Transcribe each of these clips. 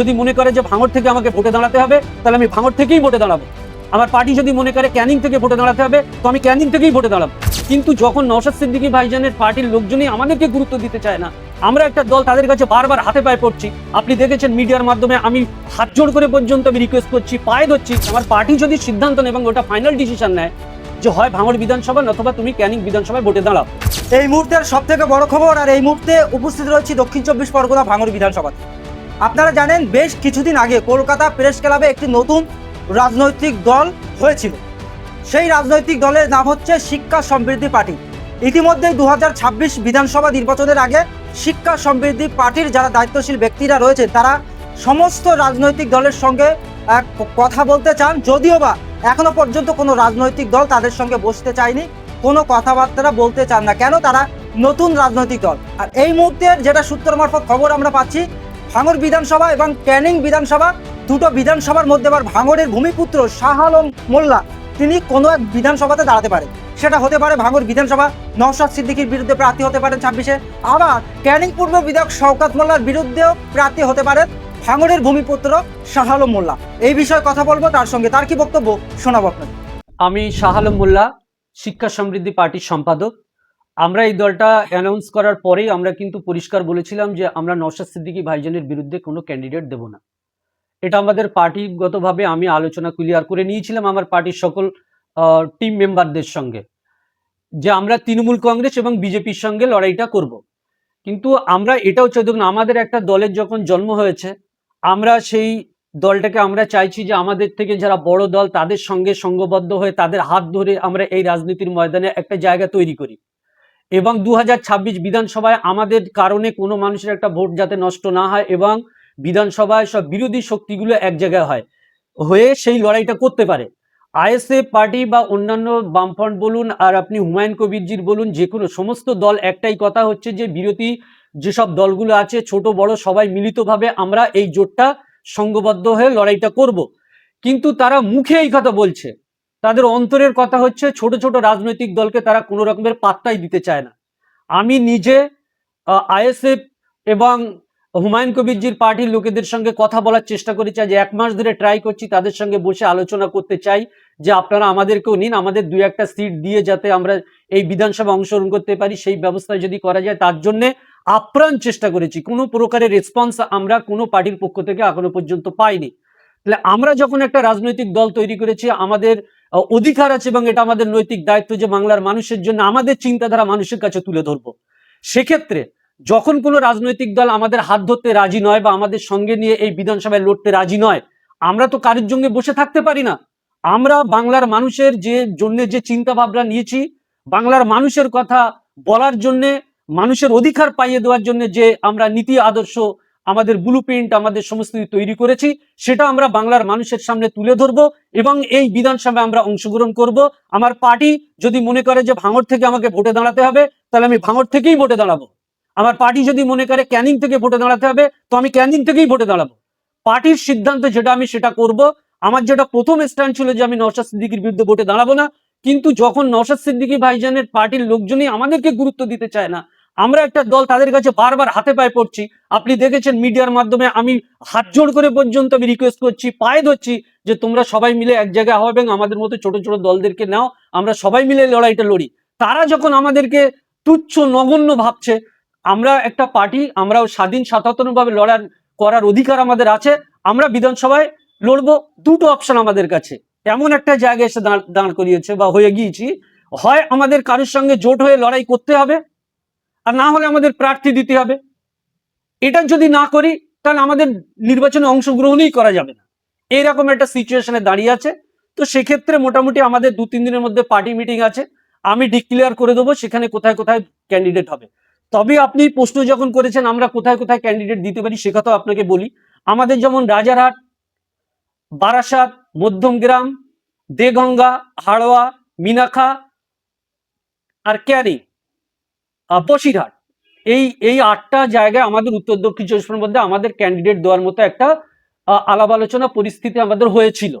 যদি মনে করে যে ভাঙড় থেকে আমাকে ভোটে দাঁড়াতে হবে, তাহলে আমি ভাঙড় থেকেই ভোটে দাঁড়াবো। আমার পার্টি যদি মনে করে ক্যানিং থেকে ভোটে দাঁড়াতে হবে, তো আমি ক্যানিং থেকেই ভোটে দাঁড়াবো। কিন্তু যখন নওশাদ সিদ্দিকী ভাইজানের পার্টির লোকজনই আমাদেরকে গুরুত্ব দিতে চায় না, আমরা একটা দল তাদের কাছে বারবার হাতে পায়ে পড়ছি। আপনি দেখেছেন মিডিয়ার মাধ্যমে আমি হাত জোড় করে পর্যন্ত আমি রিকোয়েস্ট করছি, পায়ে ধরছি। আমার পার্টি যদি সিদ্ধান্ত নেয় এবং ওটা ফাইনাল ডিসিশন নেয় যে হয় ভাঙড় বিধানসভা অথবা তুমি ক্যানিং বিধানসভায় ভোটে দাঁড়াও। এই মুহূর্তের সব থেকে বড় খবর, আর এই মুহূর্তে উপস্থিত রয়েছে দক্ষিণ চব্বিশ পরগনা ভাঙড় বিধানসভাতে। আপনারা জানেন বেশ কিছুদিন আগে কলকাতা প্রেস ক্লাবে একটি নতুন রাজনৈতিক দল হয়েছিল। সেই রাজনৈতিক দলের নাম হচ্ছে শিক্ষা সমৃদ্ধি পার্টি। ইতিমধ্যে দু হাজার ছাব্বিশ বিধানসভা নির্বাচনের আগে শিক্ষা সমৃদ্ধি পার্টির যারা দায়িত্বশীল ব্যক্তিরা রয়েছে তারা সমস্ত রাজনৈতিক দলের সঙ্গে কথা বলতে চান। যদিও বা এখনও পর্যন্ত কোনো রাজনৈতিক দল তাদের সঙ্গে বসতে চায়নি, কোনো কথাবার্তা বলতে চান না। কেন? তারা নতুন রাজনৈতিক দল। আর এই মুহূর্তের যেটা সূত্র মারফত খবর আমরা পাচ্ছি ভাঙড় বিধানসভা এবং ক্যানিং বিধানসভা, দুটো বিধানসভার মধ্যে আবার ভাঙরের ভূমিপুত্র শাহ আলম মোল্লা, তিনি কোনো এক বিধানসভাতে দাঁড়াতে পারে সেটা হতে পারে ভাঙড় বিধানসভা, নওশাদ সিদ্দিকীর বিরুদ্ধে প্রার্থী হতে পারেন ছাব্বিশে। আবার ক্যানিং পূর্ব বিধায়ক শওকাত মোল্লার বিরুদ্ধেও প্রার্থী হতে পারেন ভাঙড়ের ভূমিপুত্র শাহ আলম মোল্লা। এই বিষয়ে কথা বলব, তার সঙ্গে তার কি বক্তব্য শোনাবো আপনাকে আমি শাহ আলম মোল্লা, শিক্ষা সমৃদ্ধি পার্টির সম্পাদক। আমরা এই দলটা অ্যানাউন্স করার পরেই আমরা কিন্তু পরিষ্কার বলেছিলাম যে আমরা নওশাদ সিদ্দিকী ভাইজানের বিরুদ্ধে কোনো ক্যান্ডিডেট দেব না। এটা আমাদের পার্টিগতভাবে আমি আলোচনা ক্লিয়ার করে নিয়েছিলাম আমার পার্টির সকল টিম মেম্বারদের সঙ্গে যে আমরা তৃণমূল কংগ্রেস এবং বিজেপির সঙ্গে লড়াইটা করব। কিন্তু আমরা এটাও চাই দেখুন আমাদের একটা দলের যখন জন্ম হয়েছে, আমরা সেই দলটাকে আমরা চাইছি যে আমাদের থেকে যারা বড় দল তাদের সঙ্গে সঙ্গবদ্ধ হয়ে তাদের হাত ধরে আমরা এই রাজনীতির ময়দানে একটা জায়গা তৈরি করি। এবং দু হাজার ছাব্বিশ বিধানসভায় আমাদের কারণে কোনো মানুষের একটা ভোট যাতে নষ্ট না হয় এবং বিধানসভায় সব বিরোধী শক্তিগুলো এক জায়গায় হয়, হয়ে সেই লড়াইটা করতে পারে। আইএসএফ পার্টি বা অন্যান্য বামফ্রন্ট বলুন আর আপনি হুমায়ুন কবিরজির বলুন, যে কোনো সমস্ত দল, একটাই কথা হচ্ছে যে বিরোধী যেসব দলগুলো আছে, ছোট, বড়, সবাই মিলিতভাবে আমরা এই জোটটা সঙ্গবদ্ধ হয়ে লড়াইটা করব। কিন্তু তারা মুখে এই কথা বলছে। তাদের অন্তরের কথা হচ্ছে ছোট ছোট রাজনৈতিক দলকে তারা কোনো রকমের পাত্তাই দিতে চায় না। আমি নিজে আইএসএফ এবং হুমায়ুন কবিরজির পার্টির লোকেদের সঙ্গে কথা বলার চেষ্টা করেছি আজ এক মাস ধরে ট্রাই করছি, তাদের সঙ্গে বসে আলোচনা করতে চাই যে আপনারা আমাদেরকেও নিন, আমাদের দুই একটা সিট দিয়ে যাতে আমরা এই বিধানসভা অংশগ্রহণ করতে পারি, সেই ব্যবস্থা যদি করা যায়, তার জন্যে আপ্রাণ চেষ্টা করেছি। কোনো প্রকারের রেসপন্স আমরা কোনো পার্টির পক্ষ থেকে এখনও পর্যন্ত পাইনি। তাহলে আমরা যখন একটা রাজনৈতিক দল তৈরি করেছি, আমাদের অধিকার আছে এবং এটা আমাদের নৈতিক দায়িত্ব যে বাংলার মানুষের জন্য আমাদের চিন্তাধারা মানুষের কাছে তুলে ধরবো। সেক্ষেত্রে যখন কোনো রাজনৈতিক দল আমাদের হাত ধরতে রাজি নয় বা আমাদের সঙ্গে নিয়ে এই বিধানসভায় লড়তে রাজি নয়, আমরা তো কারোর জন্য বসে থাকতে পারি না। আমরা বাংলার মানুষের যে জন্য যে চিন্তা ভাবনা নিয়েছি, বাংলার মানুষের কথা বলার জন্যে, মানুষের অধিকার পাইয়ে দেওয়ার জন্য যে আমরা নীতি, আদর্শ আমাদের ব্লু প্রিন্ট আমাদের সমস্ত তৈরি করেছি সেটা আমরা বাংলার মানুষের সামনে তুলে ধরবো এবং এই বিধানসভায় আমরা অংশগ্রহণ করব। আমার পার্টি যদি মনে করে যে ভাঙড় থেকে আমাকে ভোটে দাঁড়াতে হবে, তাহলে আমি ভাঙড় থেকেই ভোটে দাঁড়াবো। আমার পার্টি যদি মনে করে ক্যানিং থেকে ভোটে দাঁড়াতে হবে, তো আমি ক্যানিং থেকেই ভোটে দাঁড়াবো। পার্টির সিদ্ধান্ত যেটা আমি সেটা করব। আমার যেটা প্রথম স্ট্যান্ড ছিল যে আমি নওশাদ সিদ্দিকির বিরুদ্ধে ভোটে দাঁড়াবো না, কিন্তু যখন নওশাদ সিদ্দিকি ভাইজানের পার্টির লোকজনই আমাদেরকে গুরুত্ব দিতে চায় না আমরা একটা দল তাদের কাছে বারবার হাতে পায়ে পড়ছি। আপনি দেখেছেন মিডিয়ার মাধ্যমে আমি হাত জোড় করে পর্যন্ত আমি রিকোয়েস্ট করছি, পায়ে ধরছি যে তোমরা সবাই মিলে এক জায়গায় হবে আমাদের মতো ছোট ছোট দলদেরকে নাও, আমরা সবাই মিলে লড়াইটা লড়ি। তারা যখন আমাদেরকে তুচ্ছ নগণ্য ভাবছে, আমরা একটা পার্টি, আমরাও স্বাধীন সাতাত্তরভাবে লড়ার, করার অধিকার আমাদের আছে, আমরা বিধানসভায় লড়বো, দুটো অপশন আমাদের কাছে। এমন একটা জায়গায় এসে দাঁড় দাঁড় করিয়েছে বা হয়ে গিয়েছি। হয় আমাদের কারোর সঙ্গে জোট হয়ে লড়াই করতে হবে আর না হলে আমাদের প্রার্থী দিতে হবে। এটা যদি না করি, তাহলে আমাদের নির্বাচনে অংশগ্রহণই করা যাবে না। এইরকম একটা সিচুয়েশনে দাঁড়িয়ে আছে। তো সেক্ষেত্রে মোটামুটি আমাদের দু তিন দিনের মধ্যে পার্টি মিটিং আছে। আমি ডিক্লেয়ার করে দেবো, সেখানে কোথায় কোথায় ক্যান্ডিডেট হবে। তবে আপনি প্রশ্ন যখন করেছেন, আমরা কোথায় কোথায় ক্যান্ডিডেট দিতে পারি, সে কথাও আপনাকে বলি। আমাদের যেমন রাজারহাট, বারাসাত মধ্যমগ্রাম দেগঙ্গা, হাড়োয়া, মিনাখা আর ক্যারি। বসিরহাট এই এই আটটা জায়গায় আমাদের উত্তর, দক্ষিণ, চব্বিশ পরগনার মধ্যে আমাদের ক্যান্ডিডেট দেওয়ার মতো একটা আলাপ আলোচনা পরিস্থিতি আমাদের হয়েছিল।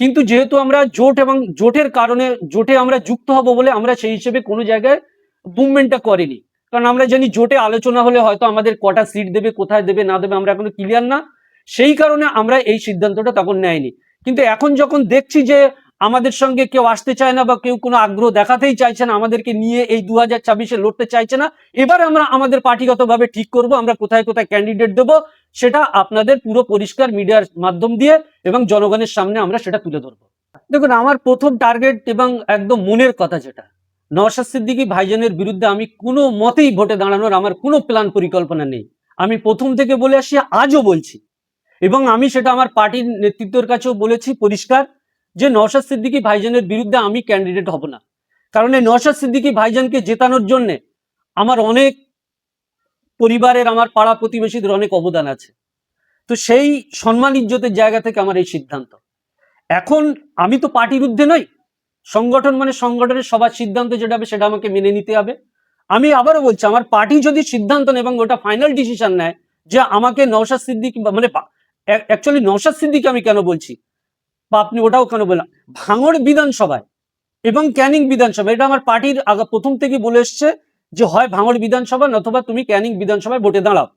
কিন্তু যেহেতু আমরা জোট এবং জোটের কারণে, জোটে আমরা যুক্ত হব বলে আমরা সেই হিসেবে কোনো জায়গায় মুভমেন্টটা করিনি। কারণ আমরা জানি জোটে আলোচনা হলে হয়তো আমাদের কটা সিট দেবে, কোথায় দেবে, না দেবে, আমরা এখনও ক্লিয়ার না। সেই কারণে আমরা এই সিদ্ধান্তটা তখন নেয়নি। কিন্তু এখন যখন দেখছি যে আমাদের সঙ্গে কেউ আসতে চায় না বা কেউ কোনো আগ্রহ দেখাতেই চাইছে না, আমাদেরকে নিয়ে এই দু হাজার ছাব্বিশে লড়তে চাইছে না। এবার আমরা আমাদের পার্টিগতভাবে ঠিক করব, আমরা কোথায় কোথায় ক্যান্ডিডেট দেবো, সেটা আপনাদের পুরো পরিষ্কার মিডিয়ার মাধ্যম দিয়ে এবং জনগণের সামনে আমরা সেটা তুলে ধরবো। দেখুন, আমার প্রথম টার্গেট এবং একদম মনের কথা যেটা, নওশাদ সিদ্দিকী ভাইজানের বিরুদ্ধে আমি কোনো মতেই ভোটে দাঁড়ানোর আমার কোনো প্ল্যান পরিকল্পনা নেই। আমি প্রথম থেকে বলে আসি, আজও বলছি। এবং আমি সেটা আমার পার্টির নেতৃত্বের কাছেও বলেছি, পরিষ্কার। যে নওশাদ সিদ্দিকী ভাইজানের বিরুদ্ধে আমি ক্যান্ডিডেট হব না। কারণ এই নওশাদ সিদ্দিকী ভাইজানকে জেতানোর জন্যে আমার অনেক পরিবারের, আমার পাড়া প্রতিবেশীদের অনেক অবদান আছে। তো সেই সম্মান, ইজ্জতের জায়গা থেকে আমার এই সিদ্ধান্ত। এখন আমি তো পার্টির ঊর্ধ্বে নই। সংগঠন মানে সংগঠনের সবার সিদ্ধান্ত যেটা হবে সেটা আমাকে মেনে নিতে হবে। আমি আবারও বলছি, আমার পার্টি যদি সিদ্ধান্ত নেয় এবং ওটা ফাইনাল ডিসিশন নেয় যে আমাকে নওশাদ সিদ্দিক মানে অ্যাকচুয়ালি নওশাদ সিদ্দিক আমি কেন বলছি? বা আপনি ওটাও কেন বললাম ভাঙড় বিধানসভায় এবং ক্যানিং বিধানসভা এটা আমার পার্টির প্রথম থেকে বলে এসছে যে হয় ভাঙড় বিধানসভা নতুবা তুমি ক্যানিং বিধানসভায় ভোটে দাঁড়াও।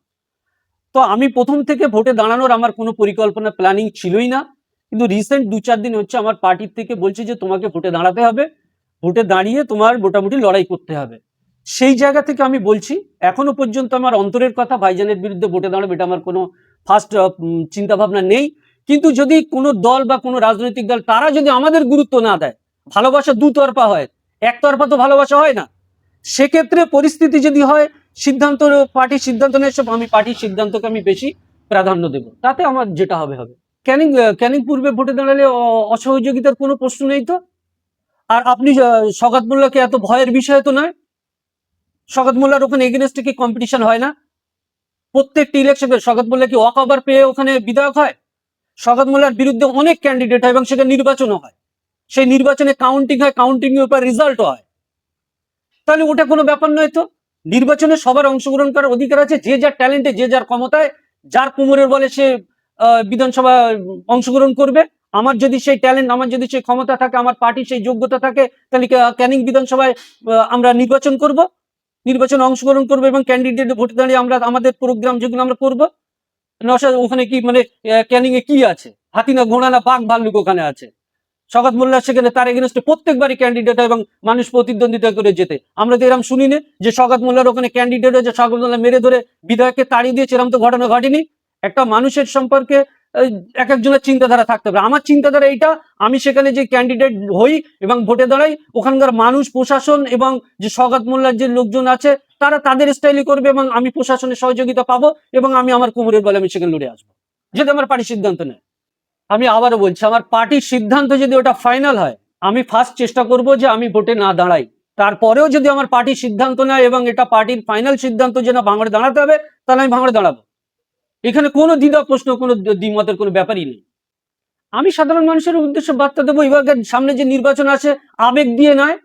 তো আমি প্রথম থেকে ভোটে দাঁড়ানোর আমার কোনো পরিকল্পনা প্ল্যানিং ছিলই না। কিন্তু রিসেন্ট দু চার দিন হচ্ছে আমার পার্টির থেকে বলছে যে তোমাকে ভোটে দাঁড়াতে হবে। ভোটে দাঁড়িয়ে তোমার মোটামুটি লড়াই করতে হবে। সেই জায়গা থেকে আমি বলছি, এখনও পর্যন্ত আমার অন্তরের কথা, ভাইজানের বিরুদ্ধে ভোটে দাঁড়াবে এটা আমার কোনো ফার্স্ট চিন্তা ভাবনা নেই। কিন্তু যদি কোনো দল বা কোনো রাজনৈতিক দল তারা যদি আমাদের গুরুত্ব না দেয় ভালোবাসা দুতরফা হয় একতরফা তো ভালোবাসা হয় না। সেক্ষেত্রে পরিস্থিতি যদি হয় সিদ্ধান্ত পার্টির সিদ্ধান্ত নিয়ে এসে আমি পার্টির সিদ্ধান্তকে আমি বেশি প্রাধান্য দেব। তাতে আমার যেটা হবে হবে। ক্যানিং ক্যানিং পূর্বে ভোটে দাঁড়ালে অসহযোগিতার কোনো প্রশ্ন নেই তো? আর আপনি আহ, মোল্লাকে এত ভয়ের বিষয় তো নয়? শওকত মোল্লার ওখানে এগেনস্টে কি কম্পিটিশন হয় না? প্রত্যেকটি ইলেকশনে শওকত মোল্লা কি ওয়াক পেয়ে ওখানে বিধায়ক হয়? শওকত মোল্লার বিরুদ্ধে অনেক ক্যান্ডিডেট হয় এবং সেটা নির্বাচনও হয়। সেই নির্বাচনে কাউন্টিং হয় কাউন্টিং এর উপর রেজাল্টও হয়। তাহলে ওটা কোনো ব্যাপার নয় তো। নির্বাচনে সবার অংশগ্রহণ করার অধিকার আছে, যে যার ট্যালেন্টে যে যার ক্ষমতায়, যার কোমরের বলে সে বিধানসভা অংশগ্রহণ করবে। আমার যদি সেই ট্যালেন্ট আমার যদি সেই ক্ষমতা থাকে, আমার পার্টির সেই যোগ্যতা থাকে, তাহলে ক্যানিং বিধানসভায় আমরা নির্বাচন করব। নির্বাচনে অংশগ্রহণ করব এবং ক্যান্ডিডেট ভোট দাঁড়িয়ে আমরা, আমাদের প্রোগ্রাম যেগুলো আমরা করব নশা ওখানে কি মানে ক্যানিং এ কি আছে? হাতি না ঘোড়া না বাঘ ভাল্লুক ওখানে আছে? শওকত মোল্লা সেখানে তার এগেনস্টে প্রত্যেকবারই ক্যান্ডিডেট এবং মানুষ প্রতিদ্বন্দ্বিতা করে যেতে আমরা তো এরকম শুনি যে শওকত মোল্লার ওখানে ক্যান্ডিডেট হয়েছে শওকত মোল্লা মেরে ধরে বিধায়ককে তাড়িয়ে দিয়েছে এরকম তো ঘটনা ঘটেনি। একটা মানুষের সম্পর্কে এক একজনের চিন্তাধারা থাকতে পারে আমার চিন্তাধারা এইটা, আমি সেখানে যে ক্যান্ডিডেট হই এবং ভোটে দাঁড়াই, ওখানকার মানুষ, প্রশাসন এবং যে শওকত মোল্লার যে লোকজন আছে তারা তাদের স্টাইলে করবে এবং আমি প্রশাসনের সহযোগিতা পাবো এবং আমি আমার কোমরের বলে আমি সেখানে লড়ে আসব। যদি আমার পার্টি সিদ্ধান্ত নেয়। আমি আবারও বলছি, আমার পার্টির সিদ্ধান্ত যদি ওটা ফাইনাল হয়, আমি ফার্স্ট চেষ্টা করব যে আমি ভোটে না দাঁড়াই। তারপরেও যদি আমার পার্টির সিদ্ধান্ত নেয় এবং এটা পার্টির ফাইনাল সিদ্ধান্ত যে না, ভাঙড়ে দাঁড়াতে হবে, তাহলে আমি ভাঙড়ে দাঁড়াবো। এখানে কোনো দ্বিধা, প্রশ্ন, কোনো দ্বিমতের কোনো ব্যাপারই নেই। আমি সাধারণ মানুষের উদ্দেশ্যে বার্তা দেবো এবার সামনে যে নির্বাচন আছে আবেগ দিয়ে নয়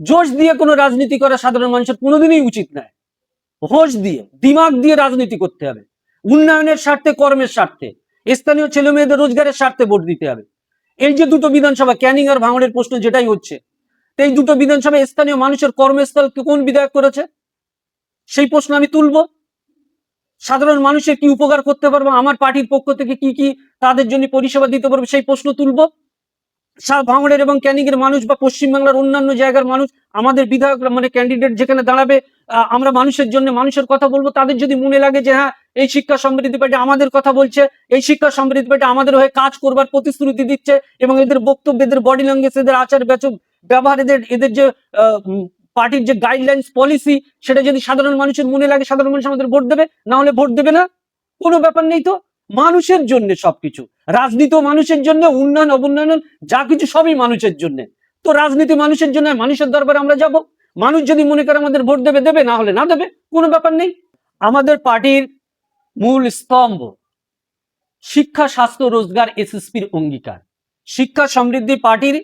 জোশ দিয়ে কোনো রাজনীতি করা সাধারণ মানুষের কোনোদিনই উচিত নয়। হোশ দিয়ে, দিমাগ দিয়ে রাজনীতি করতে হবে। উন্নয়নের স্বার্থে, কর্মের স্বার্থে, স্থানীয় ছেলে মেয়েদের রোজগারের স্বার্থে ভোট দিতে হবে। এই যে দুটো বিধানসভা, ক্যানিং আর ভাঙড়ের প্রশ্ন যেটাই হচ্ছে এই দুটো বিধানসভা স্থানীয় মানুষের কর্মস্থল কোন বিধায়ক করেছে? সেই প্রশ্ন আমি তুলবো। সাধারণ মানুষের কি উপকার করতে পারব? আমার পার্টির পক্ষ থেকে কি কি তাদের জন্য পরিষেবা দিতে পারব? সেই প্রশ্ন তুলবো। ভাঙড়ের এবং ক্যানিংয়ের মানুষ বা পশ্চিমবাংলার অন্যান্য জায়গার মানুষ, আমাদের বিধায়ক মানে ক্যান্ডিডেট যেখানে দাঁড়াবে আমরা মানুষের জন্য মানুষের কথা বলব। তাদের যদি মনে লাগে যে হ্যাঁ এই শিক্ষা সমৃদ্ধি পার্টি আমাদের কথা বলছে, এই শিক্ষা সমৃদ্ধি পার্টি আমাদের হয়ে কাজ করবার প্রতিশ্রুতি দিচ্ছে এবং এদের বক্তব্য, এদের বডি ল্যাঙ্গুয়েজ এদের আচার ব্যাচক ব্যবহার, এদের এদের যে পার্টির যে গাইডলাইন্স পলিসি সেটা যদি সাধারণ মানুষের মনে লাগে, সাধারণ মানুষ আমাদের ভোট দেবে, না হলে ভোট দেবে না। কোনো ব্যাপার নেই তো। মানুষের জন্য সবকিছু। রাজনীতিও মানুষের জন্য, উন্নয়ন অবুন্নয়ন যা কিছু সবই মানুষের জন্য। তো রাজনীতি মানুষের জন্য মানুষের দরবারে আমরা যাব? মানুষ যদি মনে করে আমাদের ভোট দেবে দেবে, না হলে না দেবে, কোনো ব্যাপার নেই। আমাদের পার্টির মূল স্তম্ভ শিক্ষা, স্বাস্থ্য, রোজগার, এসএসপির অঙ্গীকার। শিক্ষা সমৃদ্ধি পার্টির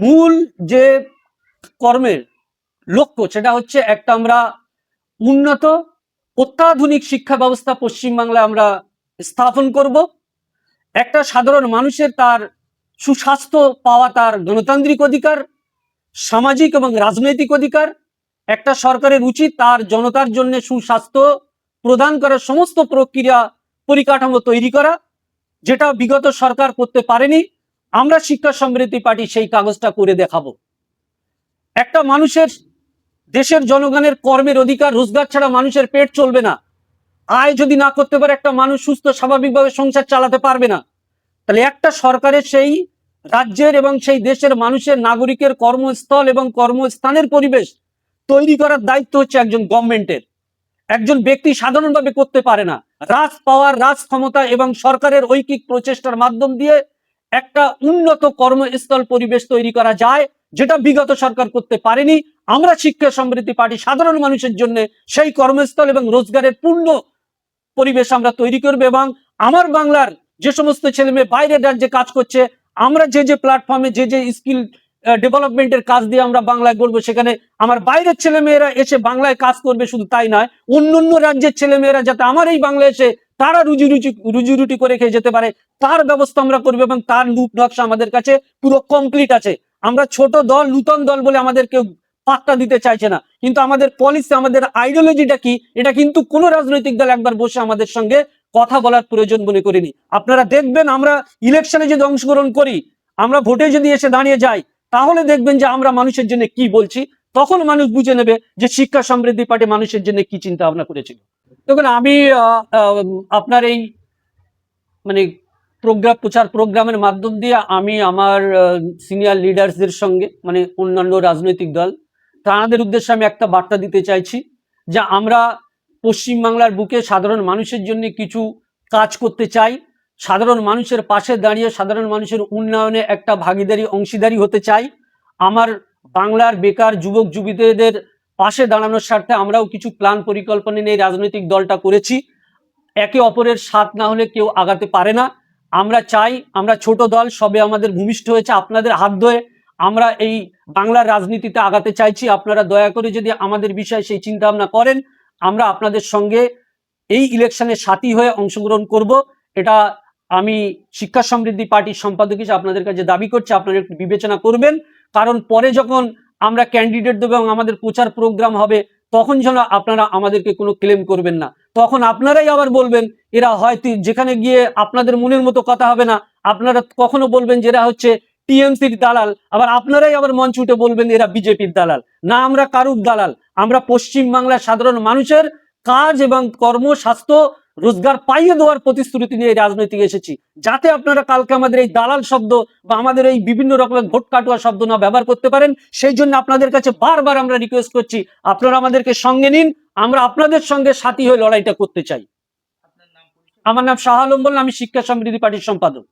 মূল যে কর্মের লক্ষ্য, সেটা হচ্ছে একটা আমরা উন্নত, অত্যাধুনিক শিক্ষা ব্যবস্থা পশ্চিমবাংলায় আমরা স্থাপন করব। একটা সাধারণ মানুষের তার সুস্বাস্থ্য পাওয়া তার গণতান্ত্রিক অধিকার, সামাজিক এবং রাজনৈতিক অধিকার, একটা সরকারের উচিত তার জনতার জন্য সুস্বাস্থ্য প্রদান করার সমস্ত প্রক্রিয়া পরিকাঠামো তৈরি করা, যেটা বিগত সরকার করতে পারেনি। আমরা শিক্ষা সমৃদ্ধি পার্টি সেই কাগজটা করে দেখাবো। একটা মানুষের দেশের জনগণের কর্মের অধিকার, রোজগার ছাড়া মানুষের পেট চলবে না। আয় যদি না করতে পারে, একটা মানুষ সুস্থ, স্বাভাবিকভাবে সংসার চালাতে পারবে না। তাহলে একটা সরকারের সেই রাজ্যের এবং সেই দেশের মানুষের নাগরিকের কর্মস্থল এবং কর্মস্থানের পরিবেশ তৈরি করার দায়িত্ব হচ্ছে একজন গভর্নমেন্টের। একজন ব্যক্তি সাধারণভাবে করতে পারে না। রাজ পাওয়ার রাজ ক্ষমতা এবং সরকারের ঐকিক প্রচেষ্টার মাধ্যম দিয়ে একটা উন্নত কর্মস্থল পরিবেশ তৈরি করা যায়, যেটা বিগত সরকার করতে পারেনি। আমরা শিক্ষা সমৃদ্ধি পার্টি সাধারণ মানুষের জন্য সেই কর্মস্থল এবং রোজগারের পূর্ণ পরিবেশ আমরা তৈরি করবে এবং আমার বাংলার যে সমস্ত ছেলে মেয়ে বাইরের রাজ্যে কাজ করছে, আমরা যে যে প্ল্যাটফর্মে যে যে স্কিল ডেভেলপমেন্টের কাজ দিয়ে আমরা বাংলায় করব সেখানে আমার বাইরের ছেলে মেয়েরা এসে বাংলায় কাজ করবে শুধু তাই নয়, অন্য অন্য রাজ্যের ছেলে মেয়েরা যাতে আমার এই বাংলায় এসে তারা রুজি রুচি রুজি রুটি করে খেয়ে যেতে পারে, তার ব্যবস্থা আমরা করব এবং তার রূপ নকশা আমাদের কাছে পুরো কমপ্লিট আছে। আমরা ছোট দল, নূতন দল বলে আমাদের কেউ পাত্তা দিতে চাইছে না। কিন্তু আমাদের পলিসি আমাদের আইডিওলজিটা কি? এটা কিন্তু কোনো রাজনৈতিক দল একবার বসে আমাদের সঙ্গে কথা বলার প্রয়োজন মনে করিনি। আপনারা দেখবেন আমরা ইলেকশনে যদি অংশগ্রহণ করি, আমরা ভোটে যদি এসে দাঁড়িয়ে যাই, তাহলে দেখবেন যে আমরা মানুষের জন্য কি বলছি, তখন মানুষ বুঝে নেবে যে শিক্ষা সমৃদ্ধি পার্টি মানুষের জন্য কি চিন্তা ভাবনা করেছিল। দেখুন, আমি আপনার এই মানে প্রোগ্রাম, প্রচার প্রোগ্রামের মাধ্যম দিয়ে আমি আমার সিনিয়র লিডার্সদের সঙ্গে মানে অন্যান্য রাজনৈতিক দল তাদের উদ্দেশ্যে আমি একটা বার্তা দিতে চাইছি যে আমরা পশ্চিমবাংলার বুকে সাধারণ মানুষের জন্য কিছু কাজ করতে চাই। সাধারণ মানুষের পাশে দাঁড়িয়ে সাধারণ মানুষের উন্নয়নে একটা ভাগিদারি, অংশীদারি হতে চাই। আমার বাংলার বেকার যুবক, যুবতীদের পাশে দাঁড়ানোর স্বার্থে আমরাও কিছু প্ল্যান পরিকল্পনা নিয়ে রাজনৈতিক দলটা করেছি। একে অপরের সাথ না হলে কেউ আগাতে পারে না। আমরা চাই, আমরা ছোট দল, সবে আমাদের ভূমিষ্ঠ হয়েছে। আপনাদের হাত ধরে আমরা এই বাংলার রাজনীতিতে আগাতে চাইছি। আপনারা দয়া করে যদি আমাদের বিষয়ে সেই চিন্তা ভাবনা করেন, আমরা আপনাদের সঙ্গে এই ইলেকশনে সাথী হয়ে অংশগ্রহণ করব। এটা আমি শিক্ষা সমৃদ্ধি পার্টির সম্পাদক হিসেবে আপনাদের কাছে দাবি করছি, আপনারা একটু বিবেচনা করবেন। কারণ পরে যখন আমরা ক্যান্ডিডেট দেবো এবং আমাদের প্রচার প্রোগ্রাম হবে, তখন যেন আপনারা আমাদেরকে কোনো ক্লেম করবেন না। তখন আপনারাই আবার বলবেন, এরা হয়তো যেখানে গিয়ে আপনাদের মনের মতো কথা হবে না। আপনারা কখনো বলবেন যে, এরা হচ্ছে টিএমসির দালাল আবার আপনারাই আবার মঞ্চ উঠে বলবেন এরা বিজেপির দালাল। না আমরা কারুর দালাল? আমরা পশ্চিম বাংলার সাধারণ মানুষের কাজ এবং কর্ম স্বাস্থ্য রোজগার পাইয়ে দেওয়ার প্রতিশ্রুতি নিয়ে রাজনৈতিক এসেছি। যাতে আপনারা কালকে আমাদের এই দালাল শব্দ বা আমাদের এই বিভিন্ন রকমের ভোট কাটুয়া শব্দ না ব্যবহার করতে পারেন সেই জন্য আপনাদের কাছে বারবার আমরা রিকোয়েস্ট করছি আপনারা আমাদেরকে সঙ্গে নিন আমরা আপনাদের সঙ্গে সাথী হয়ে লড়াইটা করতে চাই। আমার নাম শাহ আলম বললাম আমি শিক্ষা সমৃদ্ধি পার্টির সম্পাদক।